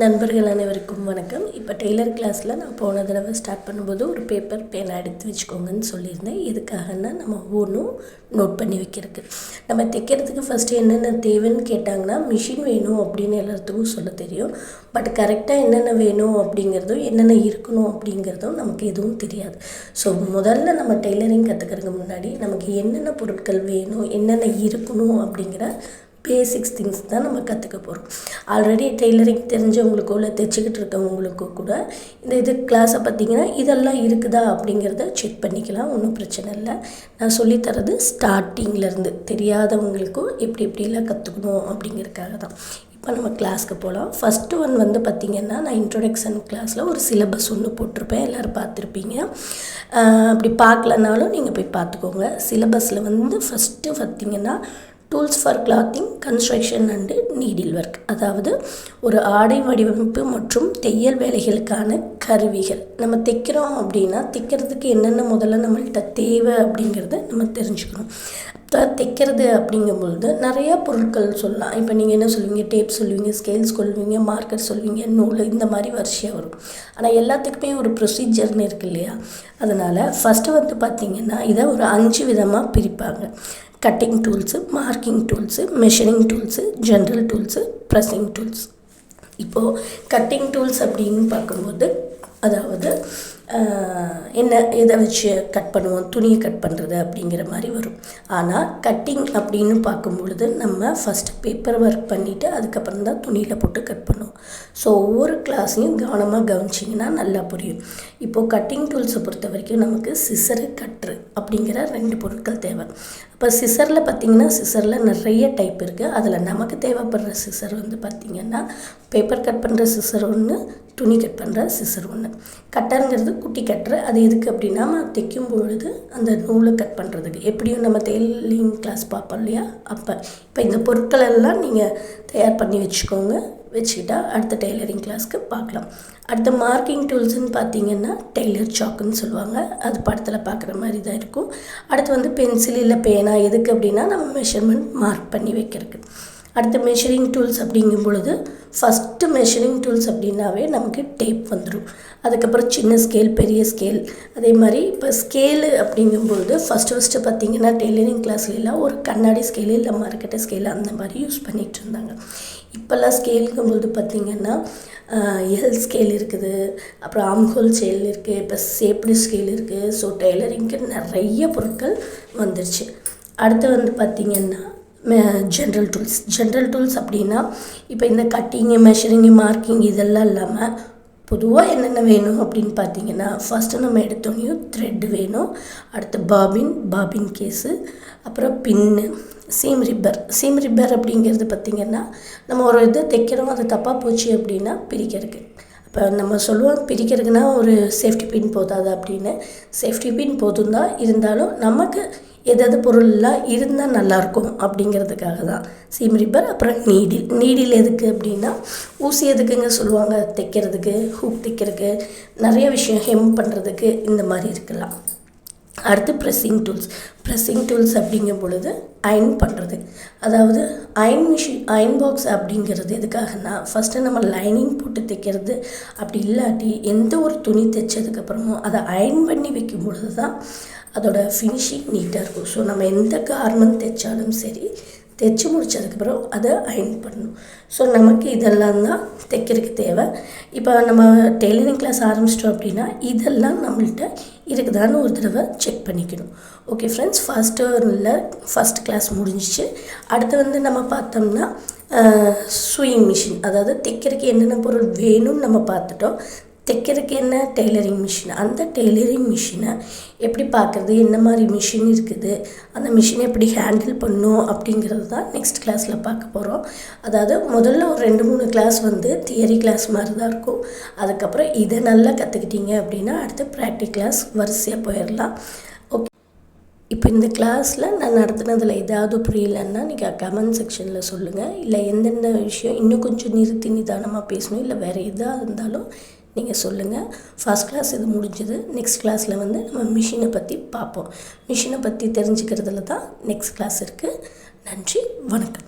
நண்பர்கள் அனைவருக்கும் வணக்கம். இப்போ டெய்லர் கிளாஸில் நான் போன தடவை ஸ்டார்ட் பண்ணும்போது ஒரு பேப்பர் பேனை எடுத்து வச்சுக்கோங்கன்னு சொல்லியிருந்தேன். எதுக்காகன்னா நம்ம ஒவ்வொன்றும் நோட் பண்ணி வைக்கிறதுக்கு. நம்ம தைக்கிறதுக்கு ஃபஸ்ட்டு என்னென்ன தேவைன்னு கேட்டாங்கன்னா மிஷின் வேணும் அப்படின்னு எல்லாத்துக்கும் சொல்ல தெரியும். பட் கரெக்டாக என்னென்ன வேணும் அப்படிங்கிறதும் என்னென்ன இருக்கணும் அப்படிங்கிறதும் நமக்கு எதுவும் தெரியாது. ஸோ முதல்ல நம்ம டெய்லரிங் கற்றுக்கிறதுக்கு முன்னாடி நமக்கு என்னென்ன பொருட்கள் வேணும் என்னென்ன இருக்கணும் அப்படிங்கிற பேசிக்ஸ் திங்ஸ் தான் நம்ம கற்றுக்க போகிறோம் ஆல்ரெடி டெய்லரிங் தெரிஞ்சவங்களுக்கோ இல்லை தைச்சிக்கிட்டு இருக்கவங்களுக்கோ கூட இந்த இது கிளாஸை பார்த்தீங்கன்னா இதெல்லாம் இருக்குதா அப்படிங்கிறத செக் பண்ணிக்கலாம். ஒன்றும் பிரச்சனை இல்லை. நான் சொல்லித்தரது ஸ்டார்டிங்லேருந்து தெரியாதவங்களுக்கும் எப்படி எப்படிலாம் கற்றுக்கணும் அப்படிங்கிறதுக்காக தான். இப்போ நம்ம கிளாஸ்க்கு போகலாம் ஃபஸ்ட்டு ஒன் வந்து பார்த்திங்கன்னா நான் இன்ட்ரொடக்ஷன் கிளாஸில் ஒரு சிலபஸ் ஒன்று போட்டிருப்பேன். எல்லோரும் பார்த்துருப்பீங்க. அப்படி பார்க்கலனாலும் நீங்கள் போய் பார்த்துக்கோங்க. சிலபஸில் வந்து ஃபஸ்ட்டு பார்த்திங்கன்னா tools for clothing construction and needle work அதாவது ஒரு ஆடை வடிவமைப்பு மற்றும் தையல் வேலைகளுக்கான கருவிகள். நம்ம தைக்கிறோம் அப்படின்னா தைக்கிறதுக்கு என்னென்ன முதல்ல நம்மள்கிட்ட தேவை அப்படிங்கிறத நம்ம தெரிஞ்சுக்கணும். தைக்கிறது அப்படிங்கும்பொழுது நிறையா பொருட்கள் சொல்லலாம். இப்போ நீங்கள் என்ன சொல்லுவீங்க? டேப் சொல்லுவீங்க ஸ்கேல்ஸ் சொல்லுவீங்க மார்க்கர் சொல்லுவீங்க நூல் இந்த மாதிரி வரிசையாக வரும். ஆனால் எல்லாத்துக்குமே ஒரு ப்ரொசீஜர்னு இருக்கு இல்லையா? அதனால் ஃபஸ்ட்டு வந்து பார்த்திங்கன்னா இதை ஒரு அஞ்சு விதமாக பிரிப்பாங்க. Cutting tools marking tools measuring tools general tools pressing tools இப்போது கட்டிங் டூல்ஸ் அப்படின்னு பார்க்கும்போது அதாவது என்ன எதை வச்சு கட் பண்ணுவோம் துணியை கட் பண்ணுறது அப்படிங்கிற மாதிரி வரும். ஆனால் கட்டிங் அப்படின்னு பார்க்கும்பொழுது நம்ம ஃபஸ்ட்டு பேப்பர் ஒர்க் பண்ணிவிட்டு அதுக்கப்புறம் தான் துணியில் போட்டு கட் பண்ணுவோம். ஸோ ஒவ்வொரு கிளாஸையும் கவனமாக கவனிச்சிங்கன்னா நல்லா புரியும். இப்போது கட்டிங் டூல்ஸை பொறுத்த வரைக்கும் நமக்கு சிசரு கட்ரு அப்படிங்கிற ரெண்டு பொருட்கள் தேவை. இப்போ சிசரில் பார்த்திங்கன்னா சிசரில் நிறைய டைப் இருக்குது அதில் நமக்கு தேவைப்படுற சிசர் வந்து பார்த்திங்கன்னா பேப்பர் கட் பண்ணுற சிசர் ஒன்று துணி கட் பண்ணுற சிசர் ஒன்று கட்டருங்கிறது குட்டி கட்டுற அது எதுக்கு அப்படின்னா நம்ம தைக்கும் பொழுது அந்த நூலை கட் பண்ணுறதுக்கு எப்படியும் நம்ம டெய்லிங் கிளாஸ் பார்ப்போம் இல்லையா? அப்போ இப்போ இந்த பொருட்கள் எல்லாம் நீங்கள் தயார் பண்ணி வச்சுக்கோங்க. வச்சுக்கிட்டா அடுத்த டெய்லரிங் கிளாஸ்க்கு பார்க்கலாம். அடுத்த மார்க்கிங் டூல்ஸுன்னு பார்த்தீங்கன்னா டெய்லர் சாக்குன்னு சொல்லுவாங்க. அது படத்தில் பார்க்குற மாதிரி தான் இருக்கும். அடுத்து வந்து பென்சில் இல்லை பேனா எதுக்கு அப்படின்னா நம்ம மெஷர்மெண்ட் மார்க் பண்ணி வைக்கிறதுக்கு. அடுத்த மெஷரிங் டூல்ஸ் அப்படிங்கும் பொழுது ஃபஸ்ட்டு மெஷரிங் டூல்ஸ் அப்படின்னாவே நமக்கு டேப் வந்துடும் அதுக்கப்புறம் சின்ன ஸ்கேல் பெரிய ஸ்கேல் அதே மாதிரி இப்போ ஸ்கேலு அப்படிங்கும்பொழுது ஃபஸ்ட்டு ஃபஸ்ட்டு பார்த்திங்கன்னா டெய்லரிங் கிளாஸ்லாம் ஒரு கண்ணாடி ஸ்கேலு இல்லை மரக்கட்டை ஸ்கேலு அந்த மாதிரி யூஸ் பண்ணிகிட்டு இருந்தாங்க. இப்போல்லாம் ஸ்கேலுங்கும்போது பார்த்திங்கன்னா எல் ஸ்கேல் இருக்குது அப்புறம் ஆம்ஹோல் ஸ்கேல் இருக்குது இப்போ சேப்டி ஸ்கேல் இருக்குது ஸோ டெய்லரிங்க்கு நிறைய பொருட்கள் வந்துருச்சு. அடுத்து வந்து பார்த்திங்கன்னா ஜென்ரல் டூல்ஸ் ஜென்ரல் டூல்ஸ் அப்படின்னா இப்போ இந்த கட்டிங்கு மெஷரிங்கு மார்க்கிங் இதெல்லாம் இல்லாமல் பொதுவாக என்னென்ன வேணும் அப்படின்னு பார்த்தீங்கன்னா ஃபஸ்ட்டு நம்ம எடுத்தோடனையும் த்ரெட்டு வேணும் அடுத்து பாபின் பாபின் கேஸு அப்புறம் pin seam ripper seam ripper அப்படிங்கிறது பார்த்திங்கன்னா நம்ம ஒரு இது தைக்கிறோம் அது தப்பாக போச்சு அப்படின்னா பிரிக்கிறதுக்கு. இப்போ நம்ம சொல்லுவோம் பிரிக்கிறதுக்குனா ஒரு சேஃப்டி பின் போதாது அப்படின்னு. சேஃப்டி பின் போதும் தான் இருந்தாலும் நமக்கு ஏதாவது பொருள்லாம் இருந்தால் நல்லாயிருக்கும் அப்படிங்கிறதுக்காக தான். சீம் ரிப்பர் அப்புறம் நீடில். நீடில் எதுக்கு அப்படின்னா ஊசி எதுக்குங்க சொல்லுவாங்க? தைக்கிறதுக்கு ஹூக் தைக்கிறதுக்கு நிறைய விஷயம் ஹெம் பண்ணுறதுக்கு இந்த மாதிரி இருக்கலாம். அடுத்து ப்ரெஸ்ஸிங் டூல்ஸ் ப்ரெஸ்ஸிங் டூல்ஸ் அப்படிங்கும் பொழுது அயன் பண்ணுறது அதாவது அயன் மிஷின் அயன் பாக்ஸ் அப்படிங்கிறது எதுக்காகனா ஃபஸ்ட்டு நம்ம லைனிங் போட்டு தைக்கிறது. அப்படி இல்லாட்டி எந்த ஒரு துணி தைச்சதுக்கப்புறமும் அதை அயன் பண்ணி வைக்கும் பொழுது தான் அதோட ஃபினிஷிங் நீட்டாக இருக்கும். ஸோ நம்ம எந்த கார்மெண்ட் தைச்சாலும் சரி தைச்சி முடித்ததுக்கப்புறம் அதை அயன் பண்ணணும். ஸோ நமக்கு இதெல்லாம் தான் தைக்கிறதுக்கு தேவை. இப்போ நம்ம டெய்லரிங் கிளாஸ் ஆரம்பிச்சிட்டோம் அப்படின்னா இதெல்லாம் நம்மள்கிட்ட இருக்குதான்னு ஒரு தடவை செக் பண்ணிக்கணும். ஓகே ஃப்ரெண்ட்ஸ் ஃபஸ்ட்டு இல்லை ஃபஸ்ட் கிளாஸ் முடிஞ்சிச்சு. அடுத்து வந்து நம்ம பார்த்தோம்னா ஸ்விங் மிஷின் அதாவது தைக்கிறதுக்கு என்னென்ன பொருள் வேணும்னு நம்ம பார்த்துட்டோம். தைக்கிறதுக்கு என்ன டெய்லரிங் மிஷின் அந்த டெய்லரிங் மிஷினை எப்படி பார்க்குறது? என்ன மாதிரி மிஷின் இருக்குது? அந்த மிஷினை எப்படி ஹேண்டில் பண்ணும்? அப்படிங்கிறது தான் நெக்ஸ்ட் கிளாஸில் பார்க்க போகிறோம் அதாவது முதல்ல ஒரு ரெண்டு மூணு கிளாஸ் வந்து தியரி கிளாஸ் மாதிரி தான் இருக்கும். அதுக்கப்புறம் இதை நல்லா கற்றுக்கிட்டீங்க அப்படின்னா அடுத்து ப்ராக்டிக் கிளாஸ் வரிசையாக போயிடலாம். ஓகே இப்போ இந்த கிளாஸில் நான் நடத்தினதில் ஏதாவது புரியலன்னா நீங்கள் கமெண்ட் செக்ஷனில் சொல்லுங்கள் இல்லை எந்தெந்த விஷயம் இன்னும் கொஞ்சம் நிறுத்தி நிதானமாக பேசணும்? இல்லை வேறு எதாக இருந்தாலும் நீங்கள் சொல்லுங்கள் ஃபஸ்ட் கிளாஸ் இது முடிஞ்சது. நெக்ஸ்ட் கிளாஸில் வந்து நம்ம மிஷினை பற்றி பார்ப்போம். மிஷினை பற்றி தெரிஞ்சுக்கிறதுல தான் நெக்ஸ்ட் கிளாஸ் இருக்குது நன்றி வணக்கம்.